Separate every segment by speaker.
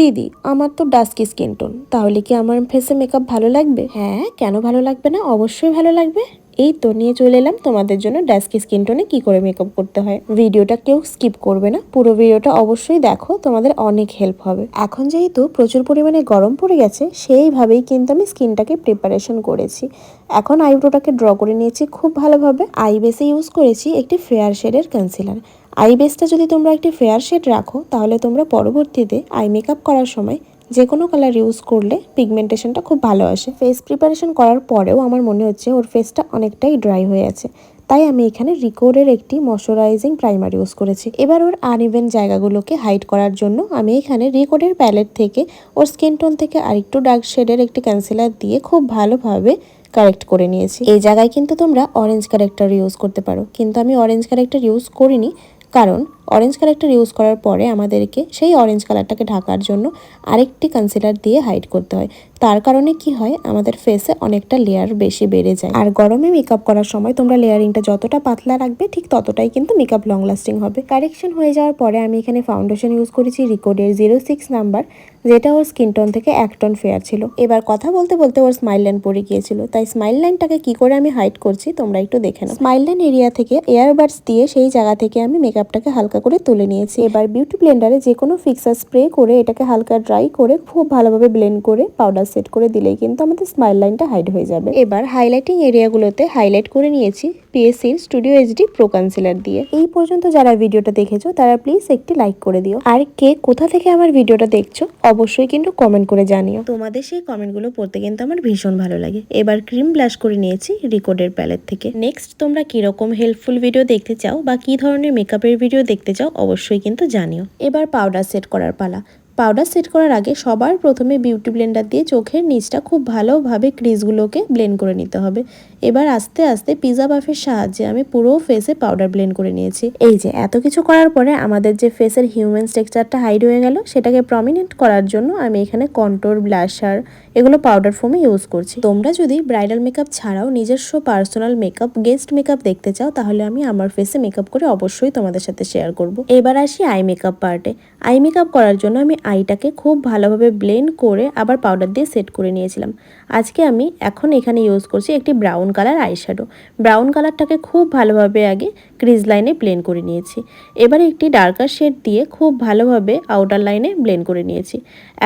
Speaker 1: দিদি, আমার তো ডাস্কি স্কিন টোন তাহলে কি আমার ফেসে মেকআপ ভালো লাগবে? হ্যাঁ কেন ভালো লাগবে না? অবশ্যই ভালো লাগবে। এই তো নিয়ে চলে এলাম তোমাদের জন্য ডাস্কি স্কিন টোনে কি করে মেকআপ করতে হয়। ভিডিওটা কেউ স্কিপ করবে না। পুরো ভিডিওটা অবশ্যই দেখো, তোমাদের অনেক হেল্প হবে। এখন যেহেতু প্রচুর পরিমাণে গরম পড়ে গেছে, সেইভাবেই কিন্তু আমি স্কিনটাকে প্রিপারেশন করেছি। এখন আইব্রোটাকে ড্র করে নিয়েছি খুব ভালোভাবে। আই বেসে ইউজ করেছি একটি ফেয়ার শেডের কনসিলার আই বেসটা যদি তোমরা একটি ফেয়ার শেড রাখো, তাহলে তোমরা পরবর্তীতে আই মেকআপ করার সময় যে কোনো কালার ইউজ করলে পিগমেন্টেশনটা খুব ভালো আসে। ফেস প্রিপারেশন করার পরেও আমার মনে হচ্ছে ওর ফেসটা অনেকটাই ড্রাই হয়ে আছে। তাই আমি এখানে রিকোডের একটি ময়শ্চারাইজিং প্রাইমার ইউজ করেছি। এবার ওর আনইভেন জায়গাগুলোকে হাইড করার জন্য আমি এখানে রিকোডের প্যালেট থেকে ওর স্কিন টোন থেকে আরেকটু ডার্ক শেডের একটি ক্যান্সেলার দিয়ে খুব ভালোভাবে কারেক্ট করে নিয়েছি। এই জায়গায় কিন্তু তোমরা অরেঞ্জ কারেক্টার ইউজ করতে পারো। কিন্তু আমি অরেঞ্জ কারেক্টার ইউজ করিনি কারণ অরেঞ্জ কালারটা ইউজ করার পরে আমাদেরকে সেই অরেঞ্জ কালারটাকে ঢাকার জন্য আরেকটি কনসিলার দিয়ে হাইড করতে হয়। তার কারণে কি হয়? আমাদের ফেসে অনেকটা লেয়ার বেশি বেড়ে যায়। আর গরমে মেকআপ করার সময় তোমরা লেয়ারিংটা যতটা পাতলা রাখবে, ঠিক ততটাই কিন্তু মেকআপ লং লাস্টিং হবে। কারেকশন হয়ে যাওয়ার পরে আমি এখানে ফাউন্ডেশন ইউজ করেছি রিকোডের জিরো সিক্স নাম্বার যেটা ওর স্কিন টোন থেকে এক টন ফেয়ার ছিল। এবার কথা বলতে বলতে ওর স্মাইল লাইন পড়ে গিয়েছিল। তাই স্মাইল লাইনটাকে কি করে আমি হাইড করছি তোমরা একটু দেখে নাও। স্মাইল লাইন এরিয়া থেকে এয়ারবাডস দিয়ে সেই জায়গা থেকে আমি মেকআপটাকে হালকা করে তুলে নিয়েছি। এবার বিউটি ব্লেন্ডারে যে কোনো ফিক্সার স্প্রে করে এটাকে হালকা ড্রাই করে খুব ভালোভাবে ব্লেন্ড করে পাউডার সেট করে দিলেই কিন্তু আমাদের স্মাইল লাইনটা হাইড হয়ে যাবে। এবার হাইলাইটিং এরিয়াগুলোতে হাইলাইট করে নিয়েছি পিএসসির স্টুডিও এইচডি প্রো কনসিলার দিয়ে। এই পর্যন্ত যারা ভিডিওটা দেখেছ, তারা প্লিজ একটি লাইক করে দিও। আর কে কোথা থেকে আমার ভিডিওটা দেখছ, অবশ্যই কিন্তু কমেন্ট করে জানিও। তোমাদের সেই কমেন্টগুলো পড়তে কিন্তু আমার ভীষণ ভালো লাগে। এবার ক্রিম ব্লাশ করে নিয়েছি রিকোডের প্যালেট থেকে। নেক্সট তোমরা কীরকম হেল্পফুল ভিডিও দেখতে চাও বা কি ধরনের মেকআপের ভিডিও দেখতে চাও অবশ্যই কিন্তু জানিও। এবার পাউডার সেট করার পালা। পাউডার সেট করার আগে সবার প্রথমে বিউটি ব্লেন্ডার দিয়ে চোখের নিচটা খুব ভালোভাবে ক্রিজগুলোকে ব্লেন্ড করে নিতে হবে। এবার আস্তে আস্তে পিজা বাফের সাহায্যে আমি পুরো ফেসে পাউডার ব্লেন্ড করে নিয়েছি। এই যে, এত কিছু করার পরে আমাদের যে ফেসের হিউম্যান স্ট্রাকচারটা হাইড হয়ে গেল, সেটাকে প্রমিনেন্ট করার জন্য আমি এখানে কন্ট্রোর ব্লাশার এগুলো পাউডার ফোমে ইউজ করছি। তোমরা যদি ব্রাইডাল মেকআপ ছাড়াও নিজস্ব পার্সোনাল মেকআপ, গেস্ট মেকআপ দেখতে চাও, তাহলে আমি আমার ফেসে মেকআপ করে অবশ্যই তোমাদের সাথে শেয়ার করব। এবার আসি আই মেকআপ পার্টে। আই মেকআপ করার জন্য আমি আইটাকে খুব ভালোভাবে ব্লেন্ড করে আবার পাউডার দিয়ে সেট করে নিয়েছিলাম। আজকে আমি এখন এখানে ইউজ করছি একটি ব্রাউন কালার আইশ্যাডো ব্রাউন কালারটাকে খুব ভালোভাবে আগে ক্রিজ লাইনে ব্লেন্ড করে নিয়েছি। এবারে একটি ডার্কার শেড দিয়ে খুব ভালোভাবে আউটার লাইনে ব্লেন্ড করে নিয়েছি।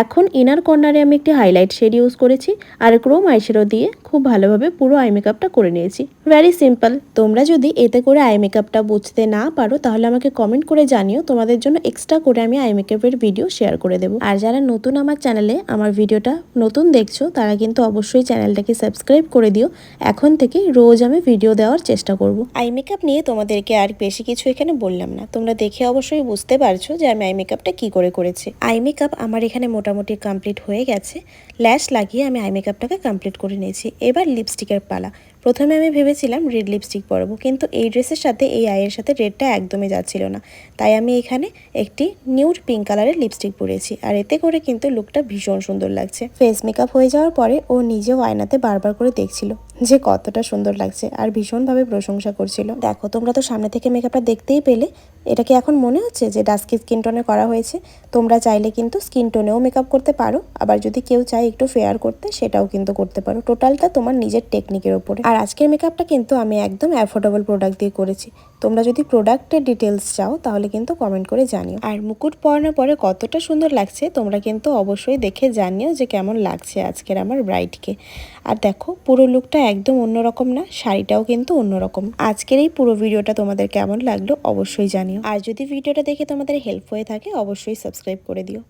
Speaker 1: এখন ইনার কর্নারে আমি একটি হাইলাইট শেড ইউজ করেছি আর ক্রোম আইশ্যাডো দিয়ে খুব ভালোভাবে পুরো আই মেকআপটা করে নিয়েছি। ভ্যারি সিম্পল তোমরা যদি এতে করে আই মেকআপটা বুঝতে না পারো, তাহলে আমাকে কমেন্ট করে জানিও। তোমাদের জন্য এক্সট্রা করে আমি আই মেকআপের ভিডিও শেয়ার করে দেবো। আর যারা নতুন আমার চ্যানেলে আমার ভিডিওটা নতুন দেখছ, তারা কিন্তু অবশ্যই চ্যানেলটাকে সাবস্ক্রাইব করে দিও। এখন থেকে রোজ আমি ভিডিও দেওয়ার চেষ্টা করব। আই মেকআপ নিয়ে তোমাদেরকে আর বেশি কিছু এখানে বললাম না। তোমরা দেখে অবশ্যই বুঝতে পারছ যে আমি আই মেকআপটা কি করে করেছি। আই মেকআপ আমার এখানে মোটামুটি কমপ্লিট হয়ে গেছে। ল্যাশ লাগিয়ে আমি আই মেকআপটাকে কমপ্লিট করে নিয়েছি। এবার লিপস্টিকের পালা। প্রথমে আমি ভেবেছিলাম রেড লিপস্টিক পরবো, কিন্তু এই ড্রেসের সাথে, এই আইয়ের সাথে রেডটা একদমই যাচ্ছিল না। তাই আমি এখানে একটি নিউড পিঙ্ক কালারের লিপস্টিক পরেছি। আর এতে করে কিন্তু লুকটা ভীষণ সুন্দর লাগছে। ফেস মেকআপ হয়ে যাওয়ার পরে ও নিজেও আয়নাতে বারবার করে দেখছিল। যে কতটা সুন্দর লাগছে আর ভীষণভাবে প্রশংসা করছিল। দেখো, তোমরা তো সামনে থেকে মেকআপটা দেখতেই পেলে। এটা কি এখন মনে হচ্ছে যে ডাস্কি স্কিন টোনে করা হয়েছে? তোমরা চাইলে কিন্তু স্কিন টোনেও মেকআপ করতে পারো। আবার যদি কেউ চায় একটু ফেয়ার করতে, সেটাও কিন্তু করতে পারো। টোটালটা তোমার নিজের টেকনিকের ওপরে আর আজকের মেকআপটা কিন্তু আমি একদম অ্যাফোর্ডেবল প্রোডাক্ট দিয়ে করেছি। তোমরা যদি প্রোডাক্টের ডিটেলস চাও, তাহলে কিন্তু কমেন্ট করে জানিও। আর মুকুট পরানোর পরে কতটা সুন্দর লাগছে, তোমরা কিন্তু অবশ্যই দেখে জানিও যে কেমন লাগছে আজকের আমার ব্রাইডকে আর দেখো, পুরো লুকটা একদম অন্যরকম না, শাড়িটাও কিন্তু অন্যরকম। আজকের এই পুরো ভিডিওটা তোমাদের কেমন লাগল অবশ্যই জানিও। আর যদি ভিডিওটা দেখে তোমাদের হেল্প হয়ে থাকে, অবশ্যই সাবস্ক্রাইব করে দিও।